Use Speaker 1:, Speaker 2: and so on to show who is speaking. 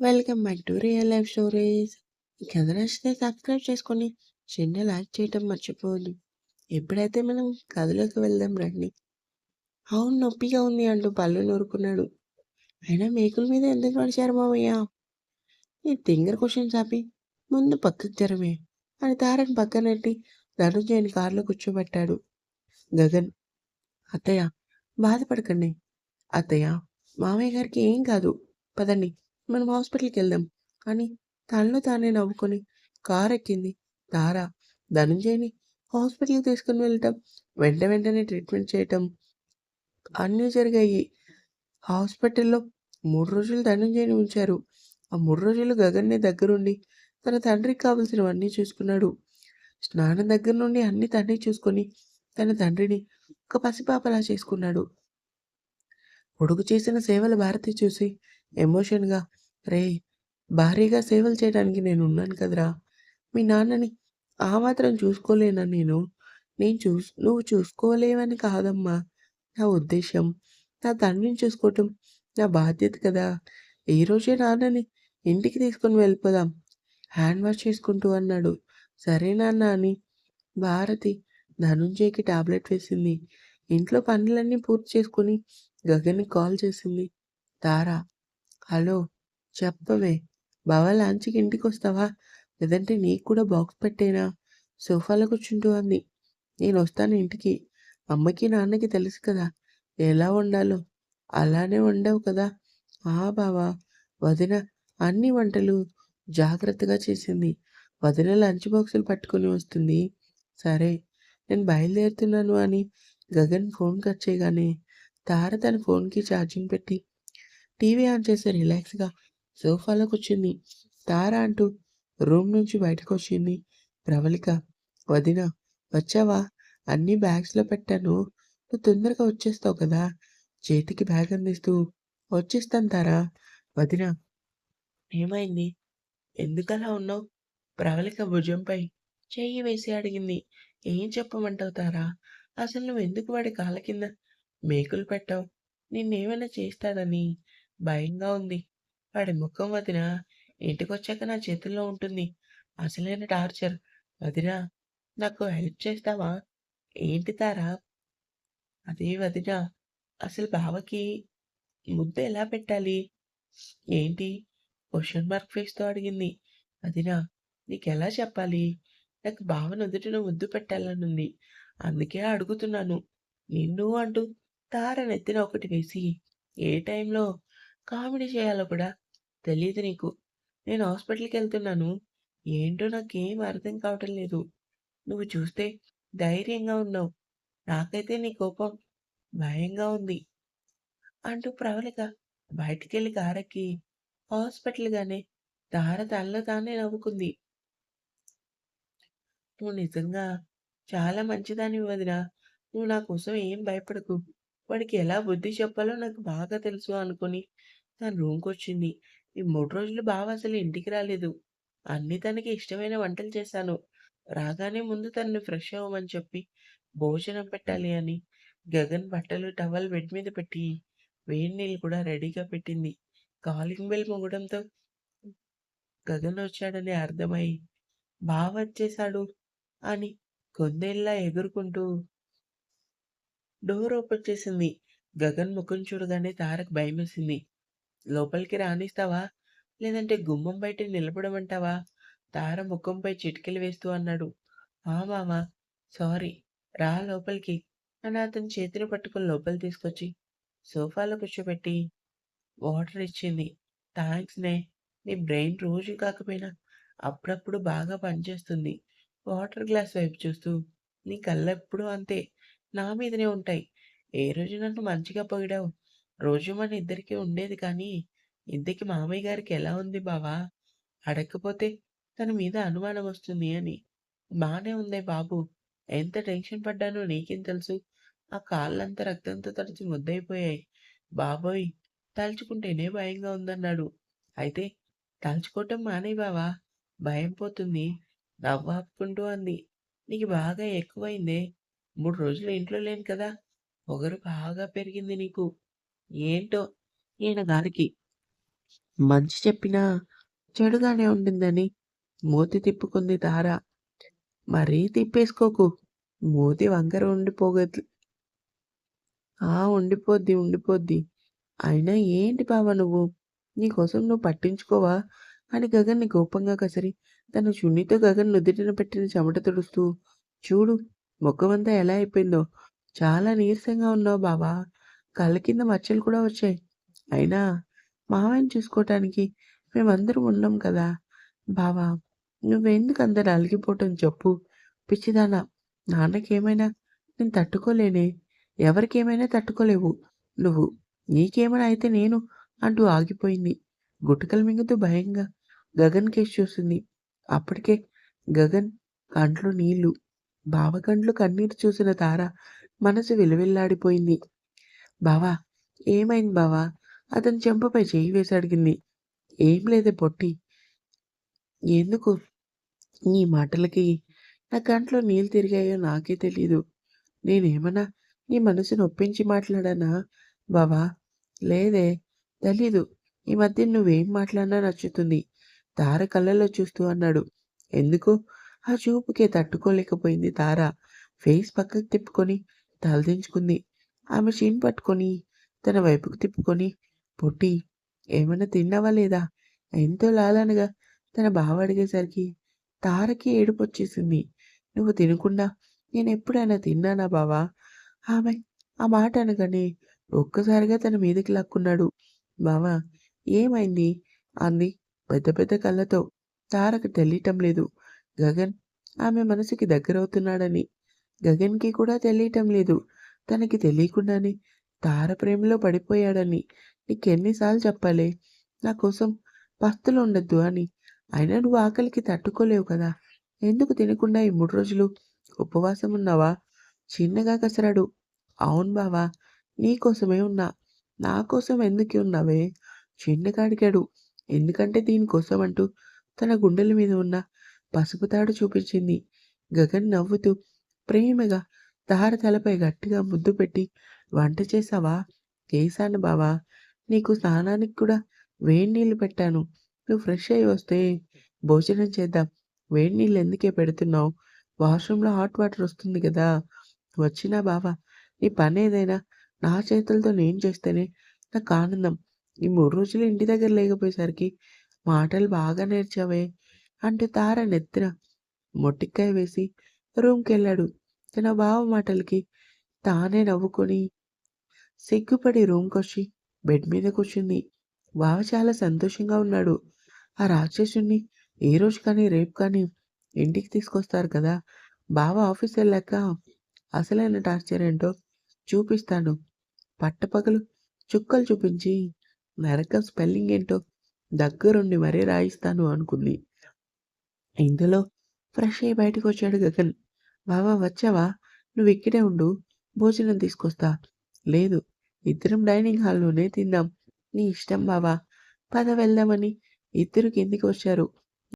Speaker 1: Welcome back to real life stories. కథ నచ్చితే subscribe చేసుకొని, చిన్న లైక్ చేయటం మర్చిపోవద్దు. ఎప్పుడైతే మనం కథలోకి వెళ్దాం రండి. అవును నొప్పిగా ఉంది అంటూ పళ్ళు నూరుకున్నాడు. అయినా మేకుల మీద ఎందుకు నడిచారు మావయ్య? ఈ తింగర్ క్వశ్చన్స్ ఆపి ముందు పక్కకు జరమే అని తారని పక్కనెట్టి ధనుంజయని కారులో కూర్చోబెట్టాడు. గగన్ అత్తయ్య బాధపడకండి. అత్తయ్య మామయ్య గారికి ఏం కాదు పదండి మనం హాస్పిటల్కి వెళ్దాం. అని తనలో తానే నవ్వుకొని కారు ఎక్కింది. తార ధనుంజయని హాస్పిటల్కి తీసుకుని వెళ్ళటం వెంట వెంటనే ట్రీట్మెంట్ చేయటం అన్నీ జరిగాయి. హాస్పిటల్లో మూడు రోజులు ధనుంజయని ఉంచారు. ఆ మూడు రోజులు గగన్ని దగ్గరుండి తన తండ్రికి కావలసినవన్నీ చూసుకున్నాడు. స్నానం దగ్గర నుండి అన్ని తండ్రి చూసుకొని తన తండ్రిని ఒక పసిపాపలా చేసుకున్నాడు. కొడుకు చేసిన సేవల భారతి చూసి ఎమోషన్గా రే భారీగా సేవలు చేయడానికి నేను ఉన్నాను కదరా. మీ నాన్నని ఆ మాత్రం చూసుకోలేనా నేను? నేను చూస్ నువ్వు చూసుకోలేవని కాదమ్మా. నా ఉద్దేశం నా తండ్రిని చూసుకోవటం నా బాధ్యత కదా. ఈ రోజే నాన్నని ఇంటికి తీసుకొని వెళ్ళిపోదాం. హ్యాండ్ వాష్ చేసుకుంటూ అన్నాడు. సరే నాన్న అని. భారతి ధనుంజయ్కి టాబ్లెట్ వేసింది. ఇంట్లో పనులన్నీ పూర్తి చేసుకుని గగన్‌కి కాల్ చేసింది. తారా హలో! చెప్పవే బావా లాంచ్‌కి ఇంటికొస్తావా? లేదంటే నీకు కూడా బాక్స్ పెట్టేనా? సోఫాలో కూర్చుంటూ అంది. నేనొస్తాను ఇంటికి. అమ్మకి, నాన్నకి తెలుసు కదా ఎలా వండాలో. అలానే వండావు కదా! ఆ బావా! వదిన అన్ని వంటలు జాగ్రత్తగా చేసింది. వదిన లంచ్ బాక్సులు పట్టుకొని వస్తుంది. సరే నేను బయలుదేరుతున్నాను అని గగన్ ఫోన్ కట్ చేయగానే తార తన ఫోన్‌కి ఛార్జింగ్ పెట్టి టీవీ ఆన్ చేసి రిలాక్స్‌గా సోఫాలో కూర్చుంది. తార అంటూ రూమ్ నుంచి బయటకొచ్చింది ప్రవళిక. వదినా వచ్చావా? అన్ని బ్యాగ్స్‌లో పెట్టాను. నువ్వు తొందరగా వచ్చేస్తావు కదా! చేతికి బ్యాగ్ అందిస్తూ వచ్చేస్తాను తారా. వదినా ఏమైంది? ఎందుకలా ఉన్నావు? ప్రవళిక భుజంపై చెయ్యి వేసి అడిగింది. ఏం చెప్పమంటావు తారా? అసలు నువ్వెందుకు వాడి కాళ్ళ కింద మేకులు పెట్టావు నిన్నేమైనా చేస్తాడని భయంగా ఉంది. వాడి ముఖం వదిన ఇంటికొచ్చాక నా చేతుల్లో ఉంటుంది. అసలైన టార్చర్. వదిన నాకు హెల్ప్ చేస్తావా? ఏంటి తారా? అదే వదిన అసలు బావకి ముద్ద ఎలా పెట్టాలి? ఏంటి? క్వశ్చన్ మార్క్ ఫేస్తో అడిగింది. వదిన నీకెలా చెప్పాలి? నాకు బావ నుదుటిన ముద్దు పెట్టాలనుంది. అందుకే అడుగుతున్నాను. నిన్ను అంటూ తార నెత్తిన ఒకటి వేసి ఏ టైంలో కామెడీ చేయాలో కూడా తెలియదు నీకు. నేను హాస్పిటల్కి వెళ్తున్నాను ఏంటో నాకేం అర్థం కావటం లేదు. నువ్వు చూస్తే ధైర్యంగా ఉన్నావు. నాకైతే నీ కోపం భయంగా ఉంది. అంటూ ప్రవళిక బయటికెళ్ళి గారెక్కి హాస్పిటల్గానే దార తనలో తానే నవ్వుకుంది. నువ్వు నిజంగా చాలా మంచిదాని వదినా. నువ్వు నా కోసం ఏం భయపడకు. వాడికి ఎలా బుద్ధి చెప్పాలో నాకు బాగా తెలుసు అనుకుని తన రూమ్‌కొచ్చింది. ఈ మూడు రోజులు బావ అసలు ఇంటికి రాలేదు. అన్నీ తనకి ఇష్టమైన వంటలు చేశాను. రాగానే ముందు తనని ఫ్రెష్ అవ్వమని చెప్పి భోజనం పెట్టాలి అని గగన్ బట్టలు, టవల్ బెడ్ మీద పెట్టి వేడి నీళ్ళు కూడా రెడీగా పెట్టింది. కాలింగ్ బెల్ మొగడంతో గగన్ వచ్చాడని అర్థమై బావ వచ్చేసాడు అని కొందేళ్ళ ఎగురుకుంటూ డోర్ ఓపెన్ చేసింది. గగన్ ముఖం చూడగానే తారక్ భయమేసింది. లోపలికి రానిస్తావా? లేదంటే గుమ్మం బయట నిలబడమంటావా? తార ముఖంపై చిటికెలు వేస్తూ అన్నాడు. ఆ మామా సారీ రా లోపలికి అని అతని చేతిని పట్టుకొని లోపలి తీసుకొచ్చి సోఫాలో కూర్చోబెట్టి వాటర్ ఇచ్చింది. థ్యాంక్స్ నే నీ బ్రెయిన్ రోజు కాకపోయినా అప్పుడప్పుడు బాగా పనిచేస్తుంది. వాటర్ గ్లాస్ వైపు చూస్తూ నీ కళ్ళెప్పుడూ అంతే నా మీదనే ఉంటాయి. ఏ రోజు నన్ను మంచిగా పొగిడావు. రోజు మన ఇద్దరికీ ఉండేది కానీ, ఇంతకి మామయ్య గారికి ఎలా ఉంది బావా? అడగకపోతే తన మీద అనుమానం వస్తుంది అని. బానే ఉందే బాబు. ఎంత టెన్షన్ పడ్డానో నీకేం తెలుసు? ఆ కాళ్ళంతా రక్తంతో తడిచి ముద్దయిపోయాయి. బాబోయ్! తలుచుకుంటేనే భయంగా ఉందన్నాడు. అయితే తలుచుకోవటం మానేయ్ బావా! భయం పోతుంది. నవ్వాపుకుంటూ అంది. నీకు బాగా ఎక్కువైందే. మూడు రోజులు ఇంట్లో లేను కదా! పొగరు బాగా పెరిగింది నీకు. ఏంటో ఈయన గారికి మంచి చెప్పినా చెడుగానే ఉండిందని మూతి తిప్పుకుంది తార. మరీ తిప్పేసుకోకు. మూతి వంకర ఉండిపోగదు ఆ! ఉండిపోద్ది. ఉండిపోద్ది. అయినా ఏంటి బావ నువ్వు? నీకోసం నువ్వు పట్టించుకోవా? అని గగన్‌ని కోపంగా కసరి తన చున్నీతో గగన్ నుదిటిన పెట్టిన చెమట తుడుస్తూ చూడు ముఖమంతా ఎలా అయిపోయిందో. చాలా నీరసంగా ఉన్నావు బావా. కళ్ళ కింద మచ్చలు కూడా వచ్చాయి. అయినా మావయ్యని చూసుకోవటానికి మేమందరం ఉన్నాం కదా! బావా నువ్వెందుకు అందరు అలిగిపోవటం చెప్పు? పిచ్చిదానా! నాన్నకేమైనా నేను తట్టుకోలేనే. ఎవరికేమైనా తట్టుకోలేవు నువ్వు. నీకేమైనా అయితే నేను అంటూ ఆగిపోయింది. గుటకలు మింగుతూ భయంగా గగన్ కేసి చూసింది. అప్పటికే గగన్ కంట్లో నీళ్ళు. బావగండ్లు కన్నీరు చూసిన తార మనసు విలువిల్లాడిపోయింది బావా! ఏమైంది బావా? అతని చెంపపై చేయి వేసి అడిగింది. ఏం లేదే పొట్టి. ఎందుకు నీ మాటలకి నా కంట్లో నీళ్ళు తిరిగాయో నాకే తెలియదు నేనేమన్నా నీ మనసును ఒప్పించి మాట్లాడానా బావా? లేదే తెలీదు. ఈ మధ్య నువ్వేం మాట్లాడినా నచ్చుతుంది. తార కళ్ళలో చూస్తూ అన్నాడు. ఎందుకు ఆ చూపుకే తట్టుకోలేకపోయింది తార. ఫేస్ పక్కకు తిప్పుకొని తలదించుకుంది. ఆమె చిన్ పట్టుకొని తన వైపుకు తిప్పుకొని పొట్టి ఏమైనా తిన్నావా లేదా? ఎంతో లాలనగా తన బావ అడిగేసరికి తారకి ఏడుపొచ్చేసింది. నువ్వు తినకుండా నేను ఎప్పుడైనా తిన్నానా బావా? ఆమె ఆ మాట అనగానే ఒక్కసారిగా తన మీదకి లాక్కున్నాడు. బావా ఏమైంది? అంది పెద్ద పెద్ద కళ్ళతో. తారకు తెలియటం లేదు. గగన్ ఆమె మనసుకి దగ్గరవుతున్నాడని. గగన్‌కి కూడా తెలియటం లేదు. తనకి తెలియకుండానే తార ప్రేమలో పడిపోయాడని. నీకెన్నిసార్లు చెప్పాలి చెప్పాలే నా కోసం పస్తులు ఉండొద్దు అని. అయినా నువ్వు ఆకలికి తట్టుకోలేవు కదా! ఎందుకు తినకుండా ఈ మూడు రోజులు ఉపవాసం ఉన్నావా? చిన్నగా కసరాడు అవును బావా! నీకోసమే ఉన్నా. నా కోసం ఎందుకు ఉన్నావే? చిన్నగా అడిగాడు. ఎందుకంటే దీనికోసం అంటూ తన గుండెల మీద ఉన్న పసుపు తాడు చూపించింది. గగన్ నవ్వుతూ ప్రేమగా తహార తలపై గట్టిగా ముద్దు పెట్టి వంట చేశావా? చేశాను బావా! నీకు స్నానానికి కూడా వేడి నీళ్ళు పెట్టాను. నువ్వు ఫ్రెష్ అయ్యి వస్తే భోజనం చేద్దాం. వేడి నీళ్ళు ఎందుకే పెడుతున్నావు? వాష్‌రూమ్‌లో హాట్ వాటర్ వస్తుంది కదా! వచ్చినా బావా నీ పని ఏదైనా నా చేతులతో నేను చేస్తేనే నాకు ఆనందం. ఈ మూడు రోజులు ఇంటి దగ్గర లేకపోయేసరికి మాటలు బాగా నేర్చావే అంటూ తార నిద్ర మొట్టికాయ వేసి రూమ్‌కెళ్ళాడు. తన బావ మాటలకి తానే నవ్వుకొని సిగ్గుపడి రూమ్‌కొచ్చి బెడ్ మీద కూర్చుంది. బావ చాలా సంతోషంగా ఉన్నాడు. ఆ రాక్షసుడిని ఏ రోజు కానీ రేపు కానీ ఇంటికి తీసుకొస్తారు కదా! బావ ఆఫీసెళ్ళాక అసలైన టార్చర్ ఏంటో చూపిస్తాను. పట్టపగలు చుక్కలు చూపించి నరకం స్పెల్లింగ్ ఏంటో దగ్గరుండి మరీ రాయిస్తాను అనుకుంది. ఇందులో ఫ్రెష్ అయ్యి బయటకొచ్చాడు గగన్. బావా వచ్చావా? నువ్వు ఇక్కడే ఉండు. భోజనం తీసుకొస్తా. లేదు. ఇద్దరం డైనింగ్ హాల్‌లోనే తిందాం. నీ ఇష్టం బావా పద వెళ్దామని ఇద్దరు కిందికి వచ్చారు.